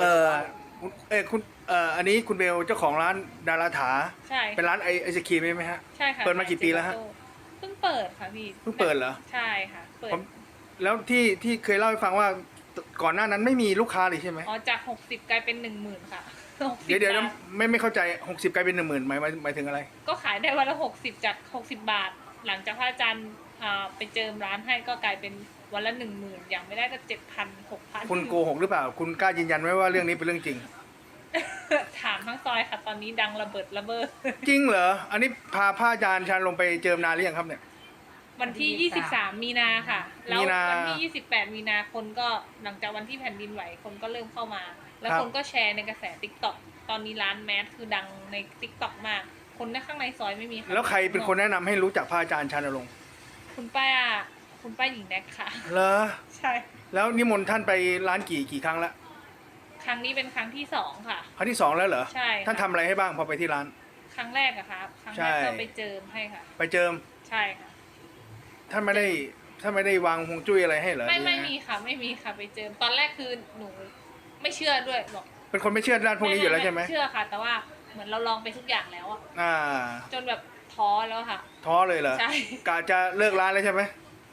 เออคุณเออคุณเอ่ออันนี้คุณเบลเจ้าของร้านดาราถา ใช่เป็นร้านไอไอศครีมไหมฮะ ใช่ค่ะเปิดมากี่ปีแล้วฮะ เพิ่งเปิดค่ะพี่เพิ่งเปิดเหรอ ใช่ค่ะ เปิดผมแล้วที่ที่เคยเล่าให้ฟังว่าก่อนหน้านั้นไม่มีลูกค้าเลยใช่ไหมอ๋อจากหกสิบกลายเป็นหนึ่งหมื่นค่ะ60เดี๋ยวเดี๋ยวบาทไม่ไม่เข้าใจหกสิบกลายเป็นหนึ่งหมื่นหมายหมายหมายถึงอะไร ก็ขายได้วันละหกสิบจากหกสิบบาท หลังจากพระอาจารย์อ่าไปเจิมร้านให้ก็กลายเป็น วันละหนึ่งหมื่นอย่างไม่ได้ก็เจ็ดพันหกพันคุณโกหกหรือเปล่า คุณกล้ายืนยันไหมว่าเรื่องนี้เป็นเรื่องจริง ถามทั้งซอยค่ะ ตอนนี้ดังระเบิดระเบ้อจริงเหรอ อันนี้พาพระอาจารย์ชาญลงไปเจิมนานหรือยังครับเนี่ย วันที่ 23 มีนาค่ะ แล้วมีนา วันที่ 28 มีนาคนก็หลังจากวันที่แผ่นดินไหวคนก็เริ่มเข้ามา แล้วครับคนก็แชร์ในกระแส t ิ k t o k ตอนนี้ร้านแมสคือดังใน t ิ k t o k มาก คนในข้างในซอยไม่มีะแล้วใครเป็นคนแนะนำให้รู้จักพระอาจารย์ชาญลงค์ คุณป้า คุณป้าหญิงแนกค่ะ เหรอใช่ แล้วนิมนต์ท่านไปร้านกี่กี่ครั้งแล้วครั้งนี้เป็นครั้งที่สองค่ะ ครั้งที่สองแล้วเหรอใช่ค่ะ ท่านทำอะไรให้บ้างพอไปที่ร้าน ครั้งแรกอะครับ ครั้งใช่แรกก็ไปเจิมให้ค่ะ ไปเจิมใช่ค่ะ ท่านไม่ได้ท่านไม่ได้วางฮวงจุ้ยอะไรให้เหรอไม่หรือไม่ยังงมีค่ะ ไม่มีค่ะไปเจิม ตอนแรกคือหนูไม่เชื่อด้วยบอกเป็นคนไม่เชื่อด้านพวกนี้อยู่แล้วใช่ไหมเชื่อค่ะ แต่ว่าเหมือนเราลองไปทุกอย่างแล้วอะอ่า จนแบบท้อแล้วค่ะ ท้อเลยเหรอใช่กะจะเลิกร้านแล้วใช่ไหม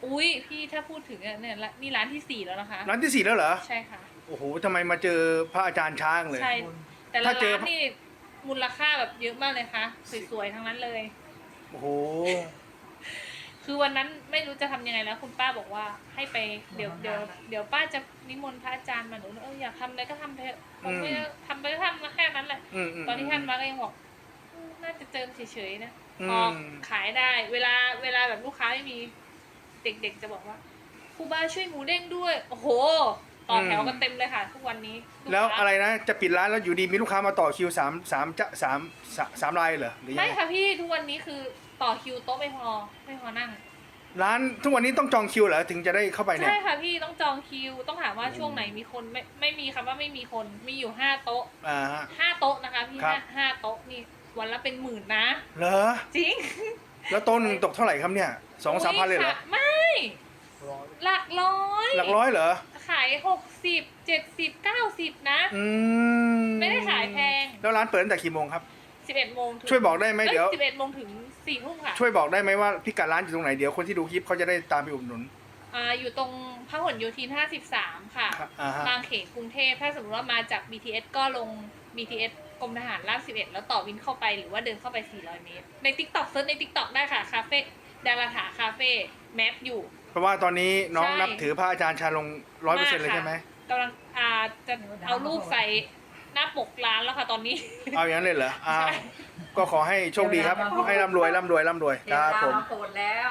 อุ้ยพี่ถ้าพูดถึงอะเนี่ยละนี่ร้านที่สี่แล้วนะคะ ร้านที่สี่แล้วเหรอ ใช่ค่ะ โอ้โหทำไมมาเจอพระอาจารย์ช้างเลย ใช่ แต่ละถ้าเจอ ร้านนี่มูลค่าแบบเยอะมากเลยค่ะ สวยๆทั้งนั้นเลย โอ้โห คือวันนั้นไม่รู้จะทำยังไงแล้ว คุณป้าบอกว่าให้ไปเดี๋ยวเดี๋ยวเดี๋ยวป้าจะนิมนต์พระอาจารย์มาหนูเอออยากทำอะไรก็ทำไปเถอะผมไม่ได้ทำไปก็ทำมาแค่นั้นแหละ อืมอืมตอนที่ท่านมาก็ยังบอกอืมน่าจะเจิมเฉยๆนะอืม พอขายได้ เวลาเวลาแบบลูกค้าไม่มี เด็กๆจะบอกว่าครูบาช่วยหมูเด้งด้วย โอ้โห ต่อแถวกันเต็มเลยค่ะ ทุกวันนี้กแล้วค้าอะไรนะจะปิดร้านแล้วอยู่ดีมีลูกค้ามาต่อคิวสามสามจะสามสามสามรายเหรอหรือยังไม่ไงค่ะพี่ทุกวันนี้คือต่อคิวโต๊ะไม่พอไม่พอนั่ง ร้านทุกวันนี้ต้องจองคิวเหรอถึงจะได้เข้าไปเนี่ย ใช่ค่ะพี่ต้องจองคิวต้องถามว่าช่วงไหนมีคนไม่ไม่มีคำว่าไม่มีคนมีอยู่ห้าโต๊ะอ่าฮะ ห้าโต๊ะนะคะพี่ครับ ห้าห้าโต๊ะนี่วันละเป็นหมื่นนะ เหรอจริงแล้วโต๊ะหนึ่งตกเท่าไหร่ครับเนี่ยสองสามพันเลยเหรอ ค่ะไม่ ร้อยหลักร้อยหลักร้อยเหรอ ขายหกสิบเจ็ดสิบเก้าสิบนะ อืมไม่ได้ขายแพง แล้วร้านเปิดตั้งแต่กี่โมงครับ สิบเอ็ดโมงถึงช่วยบอกได้ไหมเดี๋ยว สิบเอ็ดโมงถึงสี่ทุ่มค่ะ ช่วยบอกได้ไหมว่าพิกัดร้านอยู่ตรงไหนเดี๋ยวคนที่ดูคลิปเขาจะได้ตามไปอุดหนุน อ่าอยู่ตรงพหลโยธินห้าสิบสามค่ะ ครับอ่าฮะ บางเขนกรุงเทพ ถ้าสมมติว่ามาจาก BTS ก็ลง BTS กรมทหารราบ11 แล้วต่อวินเข้าไปหรือว่าเดินเข้าไป 400 เมตร ใน TikTok เซิร์ชใน TikTok ได้ค่ะ คาเฟ่ดาราถาคาเฟ่แมปอยู่ เพราะว่าตอนนี้น้องใช่ นับถือพระอาจารย์ชาลงร้อยเปอร์เซ็นต์เลยใช่ไหมกำลังอ่าจะเอารูปใส่หน้าปกร้านแล้วค่ะตอนนี้ เอาอย่างนั้นเลยเหรออ่าใช่ก็ขอให้โชคดีครับ ให้ร่ำรวยร่ำรวยร่ำรวยเดี๋คยวรับตาผมมาโปรดแล้ว